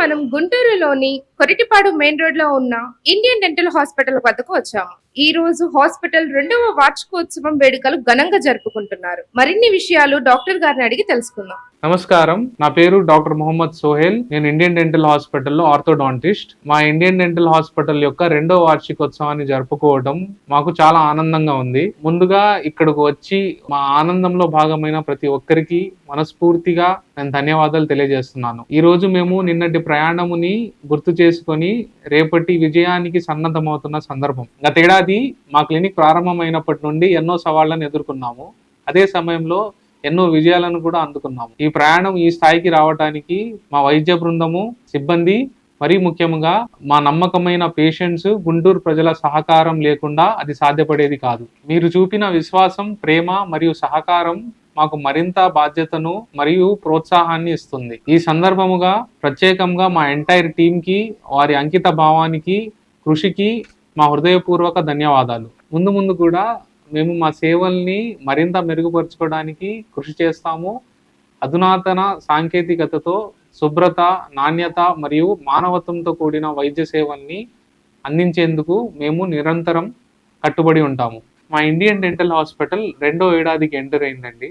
మనం గుంటూరులోని కొరిటిపాడు మెయిన్ రోడ్లో ఉన్న ఇండియన్ డెంటల్ హాస్పిటల్ వద్దకు వచ్చాము. ఈ రోజు హాస్పిటల్ రెండవ వార్షికోత్సవం వేడుకలు ఘనంగా జరుపుకుంటున్నారు. మరిన్ని విషయాలు డాక్టర్ గారిని అడిగి తెలుసుకుందాం. నమస్కారం. నా పేరు డాక్టర్ మొహమ్మద్ సోహెల్. నేను ఇండియన్ డెంటల్ హాస్పిటల్లో ఆర్థోడాంటిస్ట్. మా ఇండియన్ డెంటల్ హాస్పిటల్ యొక్క రెండో వార్షికోత్సవాన్ని జరుపుకోవడం మాకు చాలా ఆనందంగా ఉంది. ముందుగా ఇక్కడికి వచ్చి మా ఆనందంలో భాగమైన ప్రతి ఒక్కరికి మనస్ఫూర్తిగా నేను ధన్యవాదాలు తెలియజేస్తున్నాను. ఈ రోజు మేము నిన్నటి ప్రయాణముని గుర్తు చేసుకొని రేపటి విజయానికి సన్నద్ధమవుతున్న సందర్భం. గతేడాది మా క్లినిక్ ప్రారంభమైనప్పటి నుండి ఎన్నో సవాళ్ళను ఎదుర్కొన్నాము. అదే సమయంలో ఎన్నో విజయాలను కూడా అందుకున్నాము. ఈ ప్రయాణం ఈ స్థాయికి రావడానికి మా వైద్య బృందము సిబ్బంది మరీ ముఖ్యంగా మా నమ్మకమైన పేషెంట్స్ గుంటూరు ప్రజల సహకారం లేకుండా అది సాధ్యపడేది కాదు. మీరు చూపిన విశ్వాసం ప్రేమ మరియు సహకారం మాకు మరింత బాధ్యతను మరియు ప్రోత్సాహాన్ని ఇస్తుంది. ఈ సందర్భముగా ప్రత్యేకంగా మా ఎంటైర్ టీంకి వారి అంకిత భావానికి కృషికి మా హృదయపూర్వక ధన్యవాదాలు. ముందు ముందు కూడా మేము మా సేవల్ని మరింత మెరుగుపరుచుకోవడానికి కృషి చేస్తాము. అధునాతన సాంకేతికతతో శుభ్రత నాణ్యత మరియు మానవత్వంతో కూడిన వైద్య సేవల్ని అందించేందుకు మేము నిరంతరం కట్టుబడి ఉంటాము. మా ఇండియన్ డెంటల్ హాస్పిటల్ రెండో ఏడాదికి ఎంటర్ అయిందండి.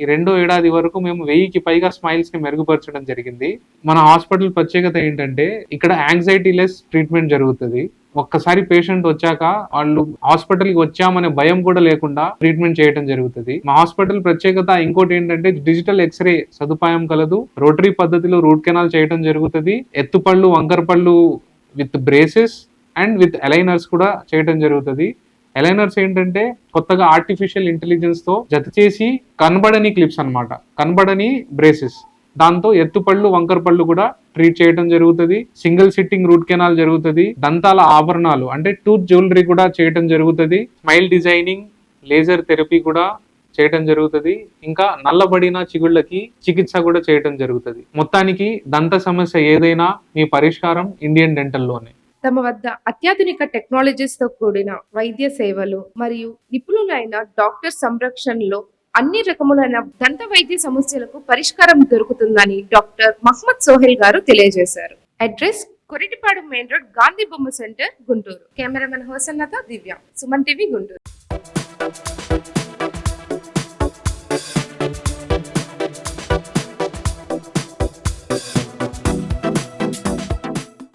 ఈ రెండో ఏడాది వరకు మేము వెయ్యికి పైగా స్మైల్స్ని మెరుగుపరచడం జరిగింది. మన హాస్పిటల్ ప్రత్యేకత ఏంటంటే ఇక్కడ యాంగ్జైటీ లెస్ ట్రీట్మెంట్ జరుగుతుంది. ఒక్కసారి పేషెంట్ వచ్చాక వాళ్ళు హాస్పిటల్కి వచ్చామనే భయం కూడా లేకుండా ట్రీట్మెంట్ చేయడం జరుగుతుంది. మా హాస్పిటల్ ప్రత్యేకత ఇంకోటి ఏంటంటే డిజిటల్ ఎక్స్రే సదుపాయం కలదు. రోటరీ పద్ధతిలో రూట్ కెనాల్ చేయడం జరుగుతుంది. ఎత్తుపళ్ళు వంకర పళ్ళు with braces and with aligners కూడా చేయడం జరుగుతుంది. ఎలైనర్స్ ఏంటంటే కొత్తగా ఆర్టిఫిషియల్ ఇంటెలిజెన్స్తో జత చేసి కనబడని క్లిప్స్ అన్నమాట. కనబడని బ్రేసెస్ దాంతో ఎత్తుపళ్ళు వంకర పళ్ళు కూడా ట్రీట్ చేయడం జరుగుతుంది. సింగిల్ సిట్టింగ్ రూట్ కెనాల్ జరుగుతుంది. దంతాల ఆభరణాలు అంటే టూత్ జ్యువెలరీ కూడా చేయటం జరుగుతుంది. స్మైల్ డిజైనింగ్ లేజర్ థెరపీ కూడా చేయటం జరుగుతుంది. ఇంకా నల్లబడిన చిగుళ్ళకి చికిత్స కూడా చేయటం జరుగుతుంది. మొత్తానికి దంత సమస్య ఏదైనా మీ పరిష్కారం ఇండియన్ డెంటల్లోనే తమ వద్ద అత్యాధునిక టెక్నాలజీస్తో కూడిన వైద్య సేవలు మరియు నిపుణులైన డాక్టర్ సంరక్షణలో అన్ని రకములైన దంత వైద్య సమస్యలకు పరిష్కారం దొరుకుతుందని డాక్టర్ మహమ్మద్ సోహెల్ గారు తెలియజేశారు. Address Koritipadu main road Gandhi బొమ్మ centre Guntur. Cameraman Hosannatha Divya. Suman TV Guntur.